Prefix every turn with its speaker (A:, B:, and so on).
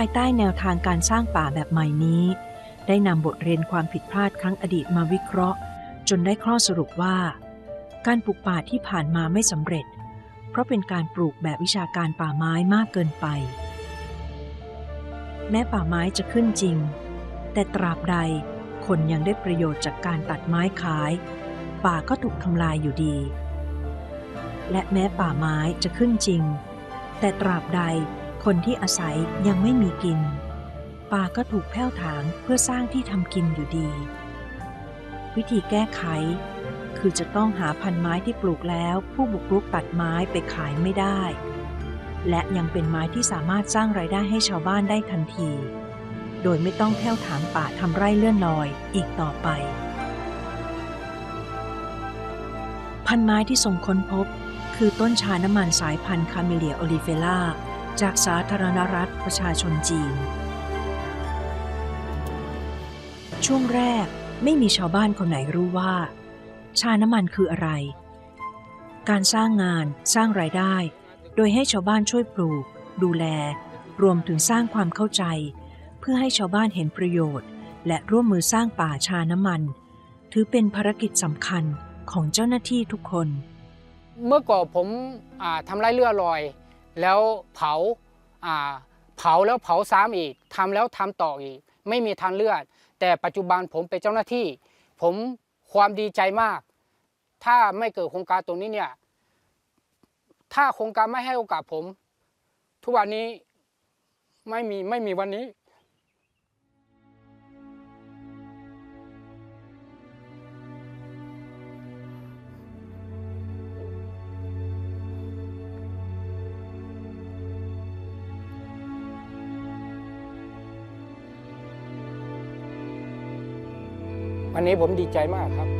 A: ายใต้แนวทางการสร้างป่าแบบใหม่นี้ ได้นำบทเรียนความผิดพลาดครั้งอดีตมาวิเคราะห์ จนได้ข้อสรุปว่า การปลูกป่าที่ผ่านมาไม่สำเร็จ เพราะเป็นการปลูกแบบวิชาการป่าไม้มากเกินไป แม้ป่าไม้จะขึ้นจริง แต่ตราบใดคนยังได้ประโยชน์จากการตัดไม้ขาย ป่าก็ถูกทำลายอยู่ดี และแม้ป่าไม้จะขึ้นจริง แต่ตราบใด คนที่อาศัยยังไม่มีกิน ป่าก็ถูกแผ้วถางเพื่อสร้างที่ทำกินอยู่ดี วิธีแก้ไข คือจะต้องหาพันไม้ที่ปลูกแล้ว ผู้บุกรุกตัดไม้ไปขายไม่ได้ และยังเป็นไม้ที่สามารถสร้างไรายได้ให้ชาวบ้านได้ทันที โดยไม่ต้องแผ้วถางป่าทำไร่เลื่อนลอยอีกต่อไป พันไม้ที่ทรงค้นพบ คือต้นชาน้ำมันสายพันธุ์คาเมเลียโอลิเฟล่า จากสาธารณรัฐประชาชนจีน ช่วงแรกไม่มีชาวบ้านคนไหนรู้ว่า ชาน้ำมันคืออะไร การสร้างงานสร้างรายได้ โดยให้ชาวบ้านช่วยปลูก ดูแล รวมถึงสร้างความเข้าใจ เพื่อให้ชาวบ้านเห็นประโยชน์ และร่วมมือสร้างป่าชาน้ำมัน ถือเป็นภารกิจสำคัญของเจ้าหน้าที่ทุกคน
B: เมื่อก่อนผมทำไร่เลื่อลอย แล้วเผาอ่าเผาแล้วเผาซ้ำอีกทำแล้วทำต่ออีก ไม่มีทางเลือด แต่ปัจจุบันผมเป็นเจ้าหน้าที่ ผมความดีใจมาก ถ้าไม่เกิดโครงการตรงนี้เนี่ยถ้าโครงการไม่ให้โอกาสผม ทุกวันนี้ไม่มีไม่มีวันนี้ อันนี้ผมดีใจมากครับ